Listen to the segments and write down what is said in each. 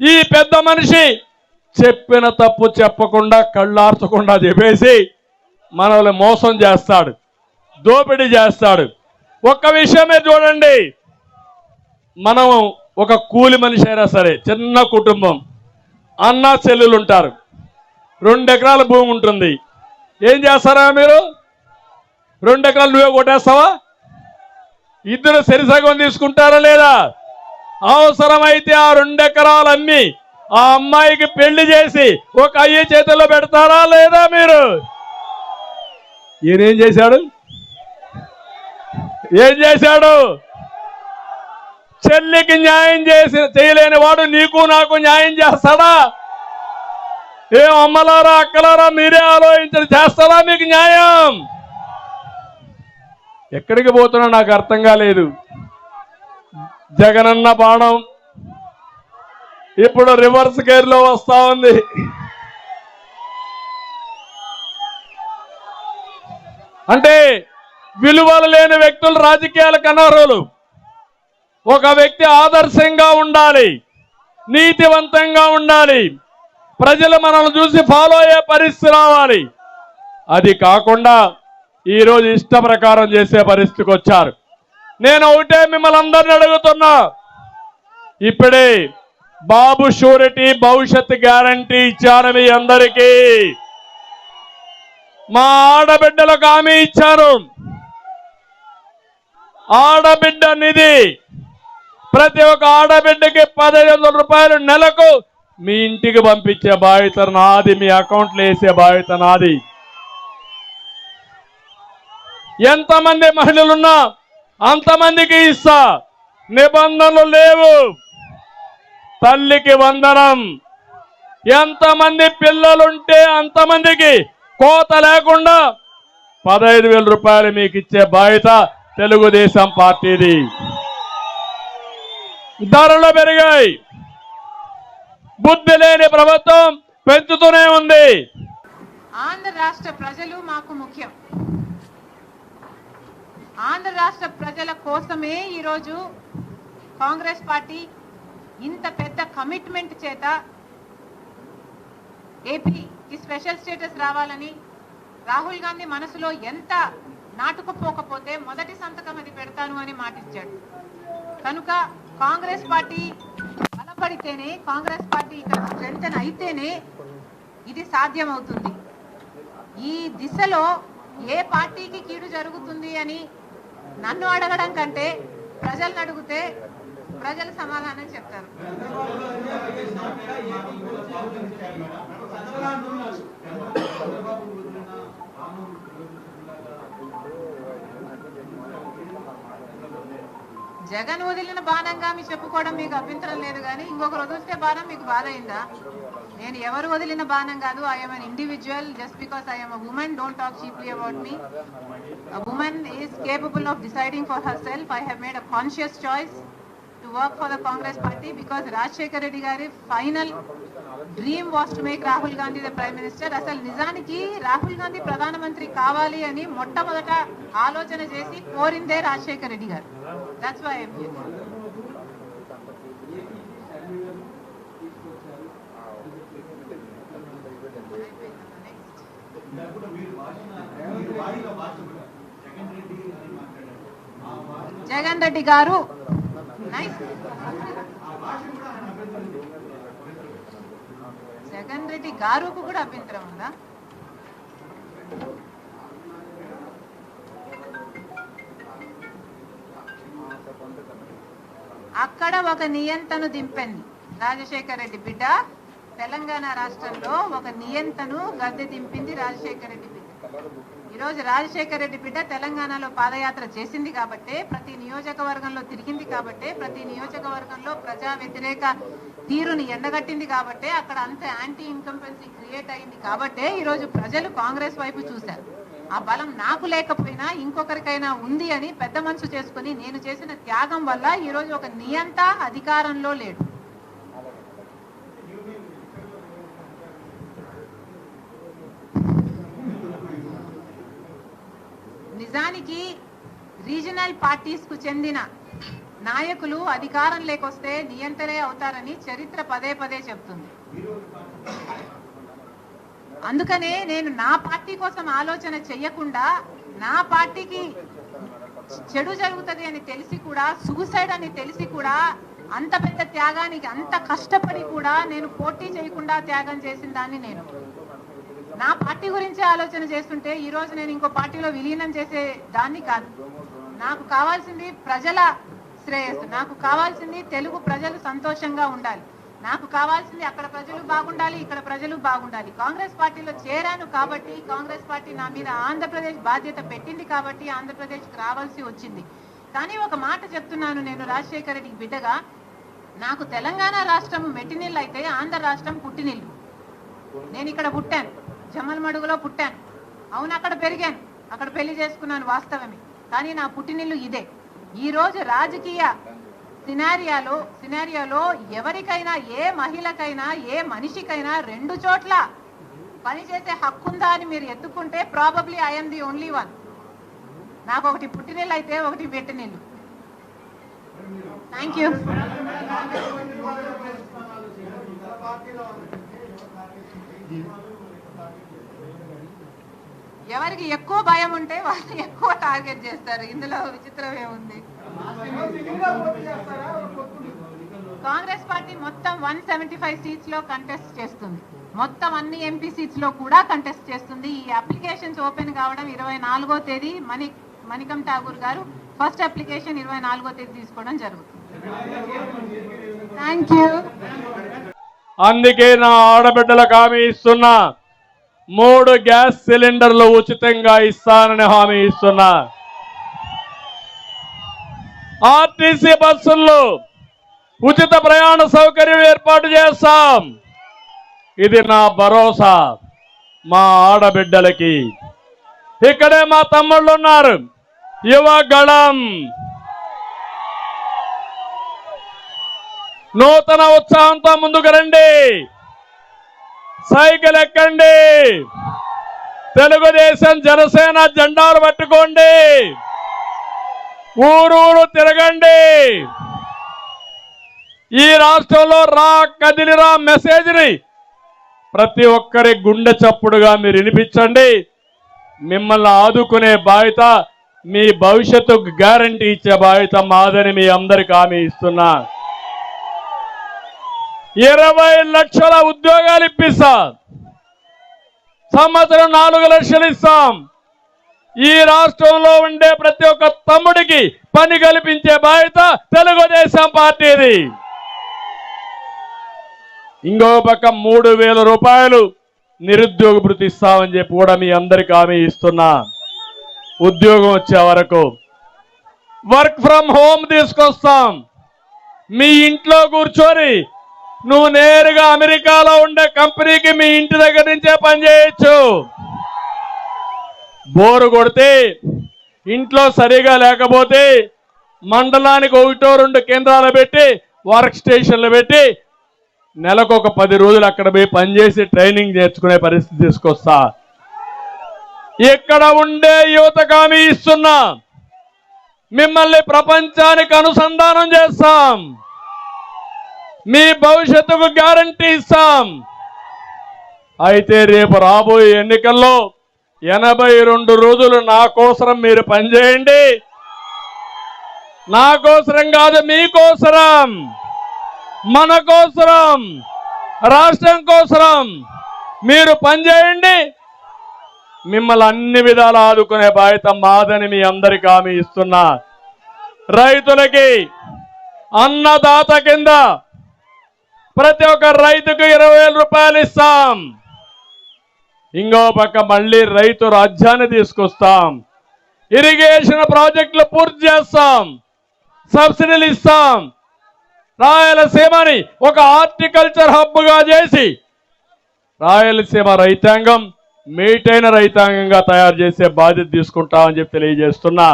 ఈ పెద్ద మనిషి చెప్పిన తప్పు చెప్పకుండా కళ్ళార్చకుండా చెప్పేసి మనల్ని మోసం చేస్తాడు దోపిడీ చేస్తాడు. ఒక్క విషయమే చూడండి. మనం ఒక కూలి మనిషి అయినా సరే చిన్న కుటుంబం అన్న చెల్లెలు ఉంటారు. రెండు ఎకరాల భూమి ఉంటుంది. ఏం చేస్తారా మీరు? రెండు ఎకరాలు నువ్వే కొట్టేస్తావా? ఇద్దరు సరిసగం తీసుకుంటారా లేదా? అవసరమైతే ఆ రెండు ఎకరాలు అమ్మి ఆ అమ్మాయికి పెళ్ళి చేసి ఒక అయ్యి చేతిలో పెడతారా లేదా మీరు? ఈయనేం చేశాడు? ఏం చేశాడు? చెల్లికి న్యాయం చేసి చేయలేని వాడు నీకు నాకు న్యాయం చేస్తాడా? ఏం అమ్మలారా అక్కలారా మీరే ఆలోచించడం చేస్తారా మీకు న్యాయం? ఎక్కడికి పోతున్నా నాకు అర్థం కాలేదు. జగనన్న బాణం. ఇప్పుడు రివర్స్ గేర్లో వస్తా ఉంది. అంటే విలువలు లేని వ్యక్తులు రాజకీయాలకు అనర్హులు. ఒక వ్యక్తి ఆదర్శంగా ఉండాలి నీతివంతంగా ఉండాలి. ప్రజలు మనల్ని చూసి ఫాలో అయ్యే పరిస్థితి రావాలి. అది కాకుండా ఈరోజు ఇష్ట ప్రకారం చేసే పరిస్థితికి వచ్చారు. నేను ఒకటే మిమ్మల్ని అందరిని అడుగుతున్నా. ఇప్పుడే బాబు షూరిటీ భవిష్యత్ గ్యారంటీ ఇచ్చారు మీ అందరికీ. మా ఆడబిడ్డలకు హామీ ఇచ్చారు. ఆడబిడ్డ నిధి ప్రతి ఒక్క ఆడబిడ్డకి పదిహేను రూపాయలు నెలకు మీ ఇంటికి పంపించే బాధ్యత నాది మీ అకౌంట్లో వేసే బాధ్యత నాది. ఎంతమంది మహిళలున్నా అంతమందికి ఇస్తా. నిబంధనలు లేవు. తల్లికి వందనం. ఎంతమంది పిల్లలుంటే అంతమందికి కోత లేకుండా పదహైదు వేల రూపాయలు మీకు ఇచ్చే బాధ్యత తెలుగుదేశం పార్టీది. ధరలు పెరిగాయి. బుద్ధి లేని ప్రభుత్వం పెంచుతూనే ఉంది. ఆంధ్ర రాష్ట్ర ప్రజలు మాకు ముఖ్యం. ఆంధ్ర రాష్ట్ర ప్రజల కోసమే ఈరోజు కాంగ్రెస్ పార్టీ ఇంత పెద్ద కమిట్మెంట్ చేత ఏపీకి స్పెషల్ స్టేటస్ రావాలని రాహుల్ గాంధీ మనసులో ఎంత నాటుకుపోకపోతే మొదటి సంతకం అది పెడతాను అని మాటిచ్చాడు. కనుక కాంగ్రెస్ పార్టీ బలపడితేనే కాంగ్రెస్ పార్టీ ఇక్కడ స్ట్రెంగ్తన్ అయితేనే ఇది సాధ్యమవుతుంది. ఈ దిశలో ఏ పార్టీకి కీడు జరుగుతుంది అని నన్ను అడగడం కంటే ప్రజలను అడిగితే ప్రజలు సమాధానం చెప్తారు. జగన్ వదిలిన బాణంగా మీరు చెప్పుకోవడం మీకు అభ్యంతరం లేదు కానీ ఇంకొకరు వదిలిస్తే బాణం మీకు బాధ అయిందా? నేను ఎవరు వదిలిన బాణం కాదు. I an individual just because I am don't talk cheaply about me woman is capable of deciding for herself I have made a conscious choice to work for the Congress party because Rajasekhar Reddy గారి final dream was to make Rahul Gandhi the prime minister అసలు నిజానికి రాహుల్ గాంధీ ప్రధానమంత్రి కావాలి అని మొట్టమొదట ఆలోచన చేసి కోరిందే రాజశేఖర్ రెడ్డి గారు. That's why M Jagan Reddy గారు నైస్. జగన్ రెడ్డి గారుకు కూడా అభ్యంతరం ఉందా? అక్కడ ఒక నియంతను దింపండి. రాజశేఖర రెడ్డి బిడ్డ తెలంగాణ రాష్ట్రంలో ఒక నియంతను గద్దె దింపింది రాజశేఖర రెడ్డి బిడ్డ. ఈరోజు రాజశేఖర రెడ్డి బిడ్డ తెలంగాణలో పాదయాత్ర చేసింది కాబట్టే ప్రతి నియోజకవర్గంలో తిరిగింది కాబట్టే ప్రతి నియోజకవర్గంలో ప్రజా వ్యతిరేక తీరుని ఎండగట్టింది కాబట్టే అక్కడ అంత యాంటీ ఇన్కంపెన్సీ క్రియేట్ అయింది కాబట్టే ఈరోజు ప్రజలు కాంగ్రెస్ వైపు చూశారు. ఆ బలం నాకు లేకపోయినా ఇంకొకరికైనా ఉంది అని పెద్ద మనసు చేసుకుని నేను చేసిన త్యాగం వల్ల ఈరోజు ఒక నియంత అధికారంలో లేడు. నిజానికి రీజనల్ పార్టీస్కు చెందిన నాయకులు అధికారం లేకొస్తే నియంతరే అవుతారని చరిత్ర పదే పదే చెప్తుంది. అందుకనే నేను నా పార్టీ కోసం ఆలోచన చెయ్యకుండా నా పార్టీకి చెడు జరుగుతుంది అని తెలిసి కూడా సూసైడ్ అని తెలిసి కూడా అంత పెద్ద త్యాగానికి అంత కష్టపడి కూడా నేను పోటీ చేయకుండా త్యాగం చేసిన దాన్ని నేను. నా పార్టీ గురించి ఆలోచన చేస్తుంటే ఈ రోజు నేను ఇంకో పార్టీలో విలీనం చేసే దాన్ని కాదు. నాకు కావాల్సింది ప్రజల శ్రేయస్సు. నాకు కావాల్సింది తెలుగు ప్రజలు సంతోషంగా ఉండాలి. నాకు కావాల్సింది అక్కడ ప్రజలు బాగుండాలి ఇక్కడ ప్రజలు బాగుండాలి. కాంగ్రెస్ పార్టీలో చేరాను కాబట్టి కాంగ్రెస్ పార్టీ నా మీద ఆంధ్రప్రదేశ్ బాధ్యత పెట్టింది కాబట్టి ఆంధ్రప్రదేశ్కి రావాల్సి వచ్చింది. కానీ ఒక మాట చెప్తున్నాను నేను రాజశేఖర రెడ్డికి బిడ్డగా. నాకు తెలంగాణ రాష్ట్రం మెట్టినిల్లు అయితే ఆంధ్ర రాష్ట్రం పుట్టినిల్లు. నేను ఇక్కడ పుట్టాను. జమ్మలమడుగులో పుట్టాను. అవును అక్కడ పెరిగాను. అక్కడ పెళ్ళి చేసుకున్నాను వాస్తవమే. కానీ నా పుట్టినిల్లు ఇదే. ఈ రోజు రాజకీయ సినారియాలో సినారియాలో ఎవరికైనా ఏ మహిళకైనా ఏ మనిషికైనా రెండు చోట్ల పనిచేసే హక్కుందా అని మీరు ఎత్తుకుంటే probably I'm the only one నాకు ఒకటి పుట్టినీళ్ళు అయితే ఒకటి పెట్టినీళ్ళు థ్యాంక్ యూ ఎవరికి ఎక్కువ భయం ఉంటే వాళ్ళు ఎక్కువ టార్గెట్ చేస్తారు. ఇందులో విచిత్రం ఏముంది? కాంగ్రెస్ పార్టీ మొత్తం వన్ సెవెంటీ ఫైవ్ సీట్స్లో కంటెస్ట్ చేస్తుంది. మొత్తం అన్ని ఎంపీ సీట్స్లో కూడా కంటెస్ట్ చేస్తుంది. ఈ అప్లికేషన్స్ ఓపెన్ కావడం ఇరవై నాలుగో తేదీ. మణి మణికం ఠాగూర్ గారు ఫస్ట్ అప్లికేషన్ ఇరవై నాలుగో తేదీ తీసుకోవడం జరుగుతుంది. థ్యాంక్ యూ అందుకే నా ఆడబిడ్డలకు హామీ ఇస్తున్నా. మూడు గ్యాస్ సిలిండర్లు ఉచితంగా ఇస్తానని హామీ ఇస్తున్నా ఆర్టీసీ బస్సుల్లో ఉచిత ప్రయాణ సౌకర్యం ఏర్పాటు చేస్తాం. ఇది నా భరోసా మా ఆడబిడ్డలకి. ఇక్కడే మా తమ్ముళ్ళు ఉన్నారు. యువగళం నూతన ఉత్సాహంతో ముందుకు రండి. సైకిల్ ఎక్కండి తెలుగుదేశం జనసేన జెండాలు పట్టుకోండి. ఊరూరు తిరగండి. ఈ రాష్ట్రంలో రా కదిలిరా మెసేజ్ని ప్రతి ఒక్కరి గుండె చప్పుడుగా మీరు వినిపించండి. మిమ్మల్ని ఆదుకునే బాధ్యత మీ భవిష్యత్తుకు గ్యారంటీ ఇచ్చే బాధ్యత మాదని మీ అందరికి హామీ ఇస్తున్నా. ఇరవై లక్షల ఉద్యోగాలు ఇప్పిస్తాం. సంవత్సరం నాలుగు లక్షలు ఇస్తాం. ఈ రాష్ట్రంలో ఉండే ప్రతి ఒక్క తమ్ముడికి పని కల్పించే బాధ్యత తెలుగుదేశం పార్టీది. ఇంకో పక్క మూడు వేల రూపాయలు నిరుద్యోగ భృతి ఇస్తామని చెప్పి కూడా మీ అందరికి హామీ ఇస్తున్నా. ఉద్యోగం వచ్చే వరకు వర్క్ ఫ్రమ్ హోమ్ తీసుకొస్తాం. మీ ఇంట్లో కూర్చొని నువ్వు నేరుగా అమెరికాలో ఉండే కంపెనీకి మీ ఇంటి దగ్గర నుంచే పనిచేయచ్చు బోరు కొడితే ఇంట్లో సరిగా లేకపోతే మండలానికి ఒకటో రెండు కేంద్రాలు పెట్టి వర్క్ స్టేషన్లు పెట్టి నెలకు ఒక పది రోజులు అక్కడ పోయి పనిచేసి ట్రైనింగ్ నేర్చుకునే పరిస్థితి తీసుకొస్తా. ఇక్కడ ఉండే యువతకు హామీ ఇస్తున్నా. మిమ్మల్ని ప్రపంచానికి అనుసంధానం చేస్తాం. మీ భవిష్యత్తుకు గ్యారంటీ ఇస్తాం. అయితే రేపు రాబోయే ఎన్నికల్లో ఎనభై రెండు రోజులు నా కోసరం మీరు పనిచేయండి. నా కోసరం కాదు మీకోసరం మన కోసరం రాష్ట్రం కోసరం మీరు పనిచేయండి. మిమ్మల్ని అన్ని విధాలు ఆదుకునే బాధ్యత మాదని మీ అందరికి హామీ ఇస్తున్నా. రైతులకి అన్నదాత కింద ప్రతి ఒక్క రైతుకు ఇరవై వేల రూపాయలు ఇస్తాం. ఇంకో పక్క మళ్ళీ రైతు రాజ్యాన్ని తీసుకొస్తాం. ఇరిగేషన్ ప్రాజెక్టులు పూర్తి చేస్తాం. సబ్సిడీలు ఇస్తాం. రాయలసీమని ఒక హార్టికల్చర్ హబ్గా చేసి రాయలసీమ రైతాంగం మీటైన రైతాంగంగా తయారు చేసే బాధ్యత తీసుకుంటామని చెప్పి తెలియజేస్తున్నా.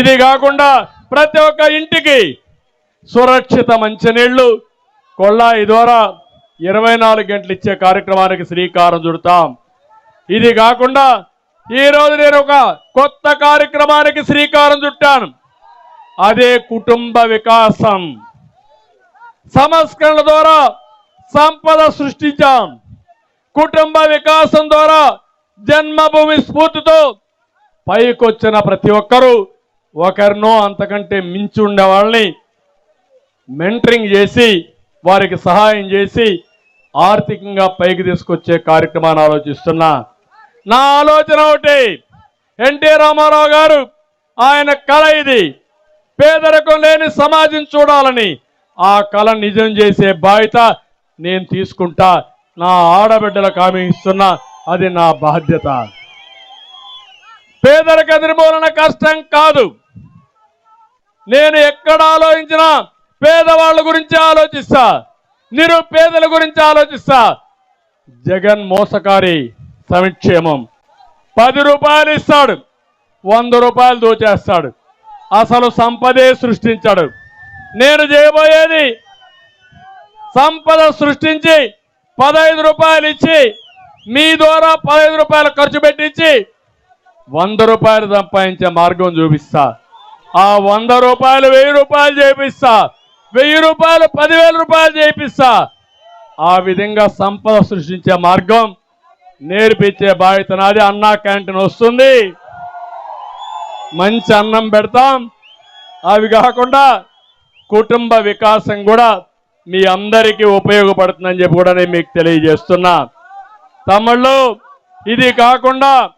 ఇది కాకుండా ప్రతి ఒక్క ఇంటికి సురక్షిత మంచినీళ్ళు కొళ్ళాయి ద్వారా ఇరవై నాలుగు గంటలు ఇచ్చే కార్యక్రమానికి శ్రీకారం చుడతాం. ఇది కాకుండా ఈరోజు నేను ఒక కొత్త కార్యక్రమానికి శ్రీకారం చుట్టాను. అదే కుటుంబ వికాసం. సంస్కరణ ద్వారా సంపద సృష్టించాం. కుటుంబ వికాసం ద్వారా జన్మభూమి స్ఫూర్తితో పైకొచ్చిన ప్రతి ఒక్కరూ ఒకరినో అంతకంటే మించి ఉండేవాళ్ళని మెంటరింగ్ చేసి వారికి సహాయం చేసి ఆర్థికంగా పైకి తీసుకొచ్చే కార్యక్రమాన్ని ఆలోచిస్తున్నా నా ఆలోచన ఒకటి. ఎన్టీ రామారావు గారు ఆయన కళ ఇది. పేదరికం లేని సమాజం చూడాలని ఆ కళ నిజం చేసే బాధ్యత నేను తీసుకుంటా. నా ఆడబిడ్డలకు హామీ ఇస్తున్నా. అది నా బాధ్యత. పేదరిక నిర్మూలన కష్టం కాదు. నేను ఎక్కడ ఆలోచించినా పేదవాళ్ళ గురించి ఆలోచిస్తా నిరుపేదల గురించి ఆలోచిస్తా. జగన్ మోసకారి సంక్షేమం. పది రూపాయలు ఇస్తాడు వంద రూపాయలు దోచేస్తాడు. అసలు సంపదే సృష్టించాడు. నేను చేయబోయేది సంపద సృష్టించి పదహైదు రూపాయలు ఇచ్చి మీ ద్వారా పదహైదు రూపాయలు ఖర్చు పెట్టించి వంద రూపాయలు సంపాదించే మార్గం చూపిస్తా. ఆ వంద రూపాయలు వెయ్యి రూపాయలు చేపిస్తా. వెయ్యి రూపాయలు పదివేల రూపాయలు చేయిస్తా ఆ విధంగా సంపద సృష్టించే మార్గం నేర్పించే బాధ్యత నాది. అన్నా క్యాంటీన్ వస్తుంది. మంచి అన్నం పెడతాం. అవి కాకుండా కుటుంబ వికాసం కూడా మీ అందరికీ ఉపయోగపడుతుందని చెప్పి కూడా నేను మీకు తెలియజేస్తున్నా. తమ్ముళ్ళు ఇది కాకుండా